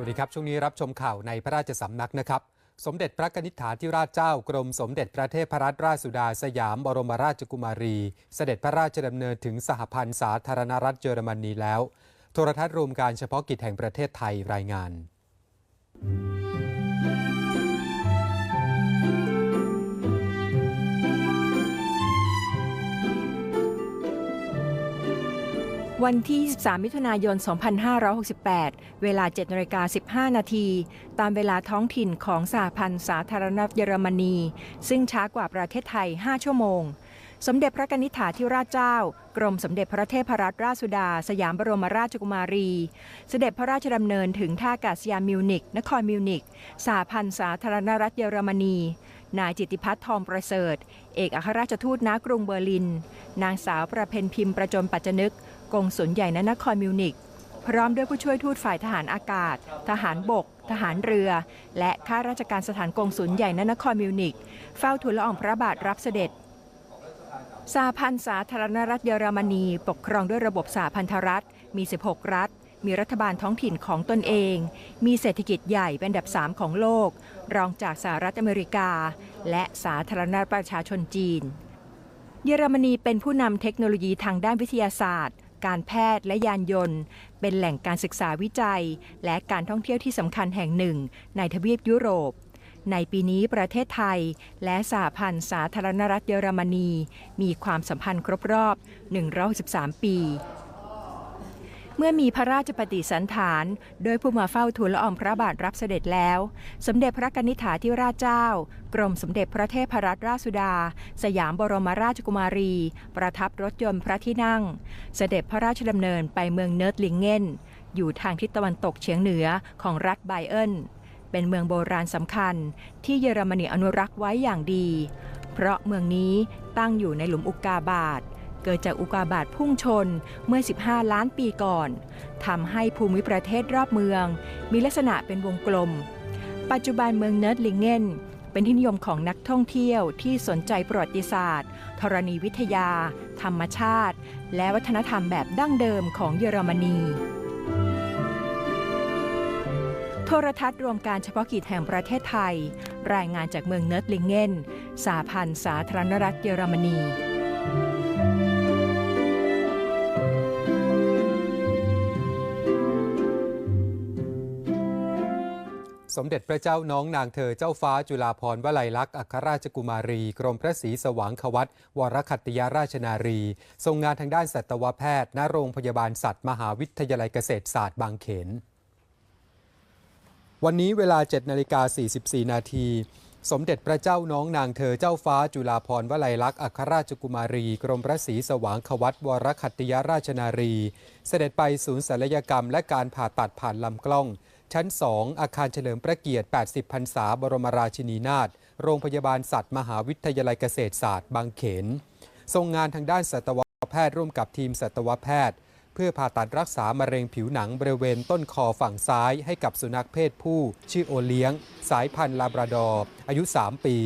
วัสดีครับ ช่วงนี้รับชมข่าวในพระราชสำนักนะครับ สมเด็จพระนิธิฐาธิราชเจ้ากรมสมเด็จพระเทพรัตนราชสุดาสยามบรมราชกุมารี เสด็จพระราชดำเนินถึงสหพันธ์สาธารณรัฐเยอรมนีแล้ว โทรทัศน์รวมการเฉพาะกิจแห่งประเทศไทยรายงาน วันที่ 23 มิถุนายน 2568 เวลา7นาฬิกา15 นาที ตามเวลาท้องถิ่นของสหพันธ์สาธารณรัฐเยอรมนี ซึ่งช้ากว่าประเทศไทย 5 ชั่วโมง สมเด็จพระนิธิฐาธิราชเจ้า กรมสมเด็จพระเทพรัตนราชสุดา สยามบรมราชกุมารี เสด็จพระราชดำเนินถึงท่าอากาศยานมิวนิก นครมิวนิกสหพันธ์สาธารณรัฐเยอรมนีนายจิติพัฒน์ทองประเสริฐ เอกอัครราชทูตณกรุงเบอร์ลิน นางสาวประเพณพิมพ์ประจมปัจจนึก กงสุลใหญ่ณนครมิวนิกพร้อมด้วยผู้ช่วยทูตฝ่ายทหารอากาศ ทหารบก ทหารเรือ และข้าราชการสถานกงสุลใหญ่ณนครมิวนิกเฝ้าทูลละอองพระบาทรับเสด็จสหพันธ์สาธารณรัฐเยอรมนี ปกครองด้วยระบบสหพันธรัฐ มี 16 รัฐ มีรัฐบาลท้องถิ่นของตนเอง มีเศรษฐกิจใหญ่เป็นอันดับ 3 ของโลก รองจากสหรัฐอเมริกา และสาธารณรัฐประชาชนจีน เยอรมนีเป็นผู้นำเทคโนโลยีทางด้านวิทยาศาสตร์ การแพทย์และยานยนต์ เป็นแหล่งการศึกษาวิจัย และการท่องเที่ยวที่สำคัญแห่งหนึ่ง ในทวีปยุโรป ในปีนี้ประเทศไทย และสหพันธ์สาธารณรัฐเยอรมนี มีความสัมพันธ์ครบรอบ 113 ปี เมื่อมีพระราชปฏิสันฐาน โดยผู้มาเฝ้าทูลละอองพระบาทรับเสด็จแล้ว สมเด็จพระกนิธิฐาธิราชเจ้า กรมสมเด็จพระเทพรัตนราชสุดา สยามบรมราชกุมารี ประทับรถยนต์พระที่นั่ง เสด็จพระราชดำเนินไปเมืองเนิร์ดลิงเกนอยู่ทางทิศตะวันตกเฉียงเหนือของรัฐไบเอิลเป็นเมืองโบราณสำคัญ ที่เยอรมนีอนุรักษ์ไว้อย่างดี เพราะเมืองนี้ตั้งอยู่ในหลุมอุกกาบาต กิดจากอุกาบาตพุ่งชนเมื่อ 15 ล้านปีก่อนทำให้ภูมิประเทศรอบเมือง มีลักษณะเป็นวงกลม ปัจจุบันเมืองเนิร์ดลิงเกนเป็นที่นิยมของนักท่องเที่ยวที่สนใจประวัติศาสตร์ ธรณีวิทยา ธรรมชาติ และวัฒนธรรมแบบดั้งเดิมของเยอรมนี โทรทัศน์รวมการเฉพาะกิจแห่งประเทศไทย รายงานจากเมืองเนิร์ดลิงเกนสาพันธ์สาธารณรัฐเยอรมนี สมเด็จพระเจ้าน้องนางเธอเจ้าฟ้าจุฬาภรณ์วลัยลักษณ์อัครราชกุมารี กรมพระศรีสว่างควัตวรคัตติยราชนารี ทรงงานทางด้านสัตวแพทย์ณโรงพยาบาลสัตว์ มหาวิทยาลัยเกษตรศาสตร์บางเขน วันนี้เวลา7นาฬิกา44 นาทีสมเด็จพระเจ้าน้องนางเธอเจ้าฟ้าจุฬาภรณ์วลัยลักษณ์อัครราชกุมารี กรมพระศรีสว่างควัตวรคัตติยราชนารี เสด็จไปศูนย์ศัลยกรรมและการผ่าตัดผ่านลำกล้อง ชั้น 2 อาคารเฉลิมพระเกียรติ 80 พรรษา บรมราชินีนาถ โรงพยาบาลสัตว์ มหาวิทยาลัยเกษตรศาสตร์บางเขน ทรงงานทางด้านสัตวแพทย์ร่วมกับทีมสัตวแพทย์ เพื่อผ่าตัดรักษามะเร็งผิวหนังบริเวณต้นคอฝั่งซ้ายให้กับสุนัขเพศผู้ ชื่อโอเลี้ยง สายพันธุ์ลาบราดอร์อายุ 3 ปี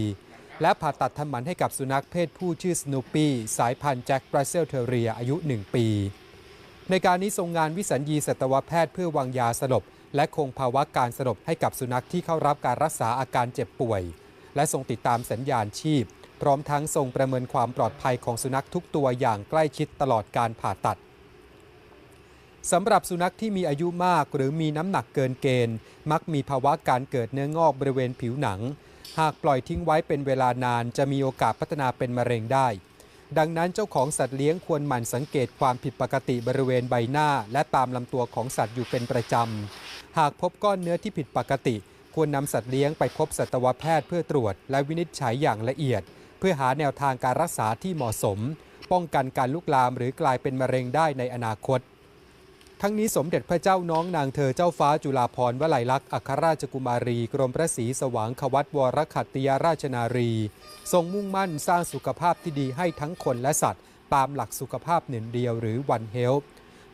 และผ่าตัดทำหมันให้กับสุนัขเพศผู้ชื่อสโนปี้สายพันธุ์แจ็คบราเซลเทเรียอายุ 1 ปีในการนี้ทรงงานวิสัญญีสัตวแพทย์เพื่อวางยาสลบ และคงภาวะการสลบให้กับสุนัขที่เข้ารับการรักษาอาการเจ็บป่วย และทรงติดตามสัญญาณชีพ พร้อมทั้งทรงประเมินความปลอดภัยของสุนัขทุกตัวอย่างใกล้ชิดตลอดการผ่าตัดสำหรับสุนัขที่มีอายุมากหรือมีน้ำหนักเกินเกณฑ์ มักมีภาวะการเกิดเนื้องอกบริเวณผิวหนัง หากปล่อยทิ้งไว้เป็นเวลานานจะมีโอกาสพัฒนาเป็นมะเร็งได้ ดังนั้นเจ้าของสัตว์เลี้ยงควรหมั่นสังเกตความผิดปกติบริเวณใบหน้า และตามลำตัวของสัตว์อยู่เป็นประจำ หากพบก้อนเนื้อที่ผิดปกติ ควรนำสัตว์เลี้ยงไปพบสัตวแพทย์เพื่อตรวจ และวินิจฉัยอย่างละเอียด เพื่อหาแนวทางการรักษาที่เหมาะสม ป้องกันการลุกลามหรือกลายเป็นมะเร็งได้ในอนาคต ทั้งนี้สมเด็จพระเจ้าน้องนางเธอเจ้าฟ้าจุฬาภรณ์วลัยลักษณ์อัครราชกุมารี กรมพระศรีสว่างควัตวรคัตติยราชนารี ทรงมุ่งมั่นสร้างสุขภาพที่ดีให้ทั้งคนและสัตว์ ตามหลักสุขภาพหนึ่งเดียวหรือ One Health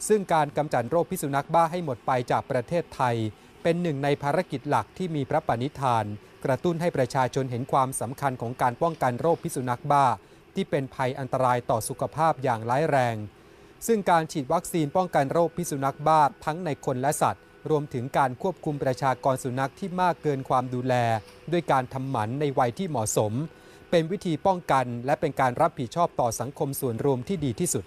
ซึ่งการกำจัดโรคพิษสุนัขบ้าให้หมดไปจากประเทศไทย เป็นหนึ่งในภารกิจหลักที่มีพระปณิธาน กระตุ้นให้ประชาชนเห็นความสำคัญของการป้องกันโรคพิษสุนัขบ้า ที่เป็นภัยอันตรายต่อสุขภาพอย่างร้ายแรง ซึ่งการฉีดวัคซีนป้องกันโรคพิษสุนัขบ้าทั้งในคนและสัตว์ รวมถึงการควบคุมประชากรสุนัขที่มากเกินความดูแล ด้วยการทำหมันในวัยที่เหมาะสม เป็นวิธีป้องกันและเป็นการรับผิดชอบต่อสังคมส่วนรวมที่ดีที่สุด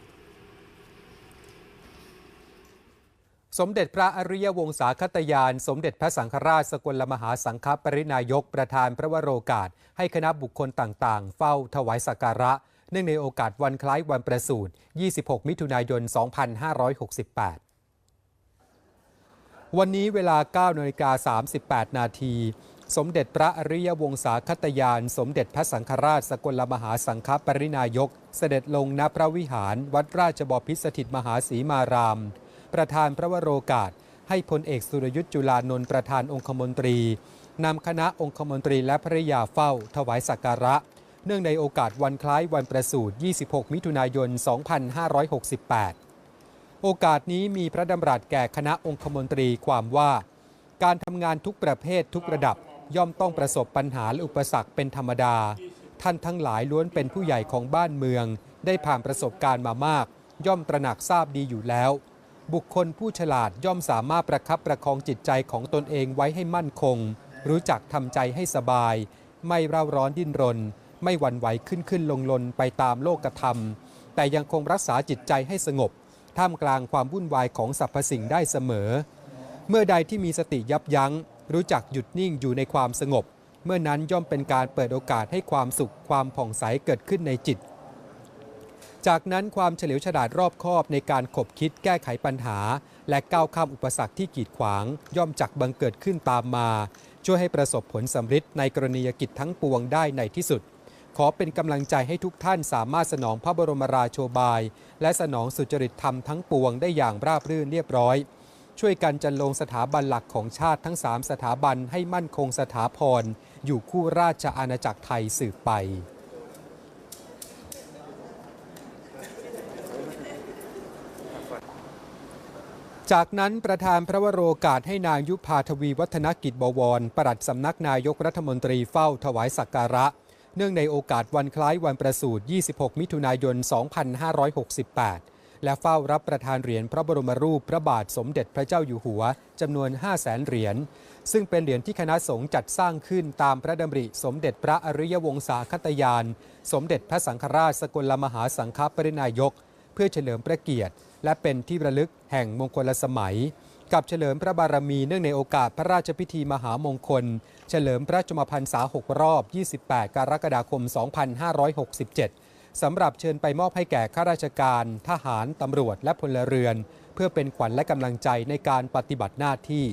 สมเด็จพระอริยวงศาคตยาน สมเด็จพระสังฆราชสกลมหาสังฆปรินายกประธานพระวโรกาส ให้คณะบุคคลต่างๆ เฝ้าถวายสักการะ เนื่องในโอกาสวันคล้ายวันประสูติ 26 มิถุนายน 2568 วันนี้เวลา 9นาฬิกา38 นาที สมเด็จพระอริยวงศาคตยาน สมเด็จพระสังฆราชสกลมหาสังฆปรินายก เสด็จลงณพระวิหาร วัดราชบพิตรสถิตมหาสีมาราม ประธานพระวโรกาส ให้พลเอกสุรยุทธ์จุลานนท์ประธานองคมนตรีนำคณะองคมนตรีและภรรยาเฝ้า ถวายสักการะ เนื่องในโอกาสวันคล้ายวันประสูติ 26 มิถุนายน 2568 โอกาสนี้มีพระดำรัสแก่คณะองคมนตรีความว่า การทำงานทุกประเภททุกระดับย่อมต้องประสบปัญหาและอุปสรรคเป็นธรรมดา ท่านทั้งหลายล้วนเป็นผู้ใหญ่ของบ้านเมือง ได้ผ่านประสบการณ์มามาก ย่อมตระหนักทราบดีอยู่แล้ว บุคคลผู้ฉลาดย่อมสามารถประคับประคองจิตใจของตนเองไว้ให้มั่นคง รู้จักทำใจให้สบาย ไม่เร่าร้อนดิ้นรน ไม่หวั่นไหวขึ้นขึ้นลงลนไปตามโลกธรรม แต่ยังคงรักษาจิตใจให้สงบ ท่ามกลางความวุ่นวายของสรรพสิ่งได้เสมอ เมื่อใดที่มีสติยับยัง้ง รู้จักหยุดนิ่งอยู่ในความสงบ เมื่อนั้นย่อมเป็นการเปิดโอกาสให้ความสุขความผ่องใสเกิดขึ้นในจิต จากนั้นความเฉลียวฉลาดรอบคอบในการขบคิดแก้ไขปัญหา และก้าวข้ามอุปสรรคที่กีดขวาง ย่อมจักบังเกิดขึ้นตามมา ช่วยให้ประสบผลสำเร็จในกรณียกิจทั้งปวงได้ในที่สุด ขอเป็นกำลังใจให้ทุกท่านสามารถสนองพระบรมราโชบาย และสนองสุจริตธรรมทั้งปวงได้อย่างราบรื่นเรียบร้อย ช่วยกันจันลงสถาบันหลักของชาติทั้ง 3 สถาบันให้มั่นคงสถาพรอยู่คู่ราชอาณาจักรไทยสืบไป จากนั้นประธานพระวโรกาสให้นางยุพาทวีวัฒนกิจบวร ปลัดสำนักนายกรัฐมนตรีเฝ้าถวายสักการะ เนื่องในโอกาสวันคล้ายวันประสูติ 26 มิถุนายน 2568 และเฝ้ารับประทานเหรียญพระบรมรูปพระบาทสมเด็จพระเจ้าอยู่หัวจำนวน 5 0 0แสนเหรียญ ซึ่งเป็นเหรียญที่คณะสงฆ์จัดสร้างขึ้นตามพระดำริ สมเด็จพระอริยวงศาคตยาน สมเด็จพระสังฆราชสกลมหาสังฆปรินายก เพื่อเฉลิมพระเกียรติ และเป็นที่ระลึกแห่งมงคลสมัย กับเฉลิมพระบารมีเนื่องในโอกาสพระราชพิธีมหามงคล เฉลิมพระชมพรรษา6รอบ 28 กรกฎาคม 2567 สำหรับเชิญไปมอบให้แก่ข้าราชการ ทหาร ตำรวจ และพลเรือน เพื่อเป็นขวัญและกำลังใจในการปฏิบัติหน้าที่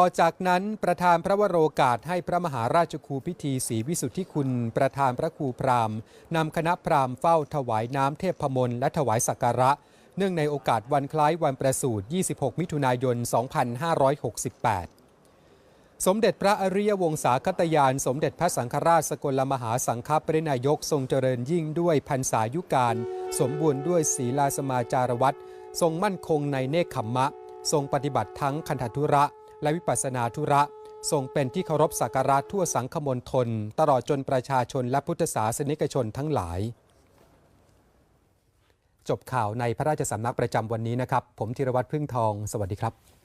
ต่อจากนั้นประธานพระวโรกาสให้พระมหาราชครูพิธีศรีวิสุทธิคุณ ประธานพระครูพราหมณ์นำคณะพราหมณ์เฝ้าถวายน้ำเทพมนและถวายสักการะ เนื่องในโอกาสวันคล้ายวันประสูติ 26 มิถุนายน 2568สมเด็จพระอริยวงศาคตยาน สมเด็จพระสังฆราชสกลมหาสังฆปรินายกทรงเจริญยิ่งด้วยพรรษายุการ สมบูรณ์ด้วยศีลาสมาจารวัตรทรงมั่นคงในเนคขมมะ ทรงปฏิบัติทั้งคันธทุระ และวิปัสนาธุระทรงเป็นที่เคารพสักการะทั่วสังคมณฑลตลอดจนประชาชนและพุทธศาสนิกชนทั้งหลาย จบข่าวในพระราชสำนักประจำวันนี้นะครับ ผมธีรวัตรพึ่งทอง สวัสดีครับ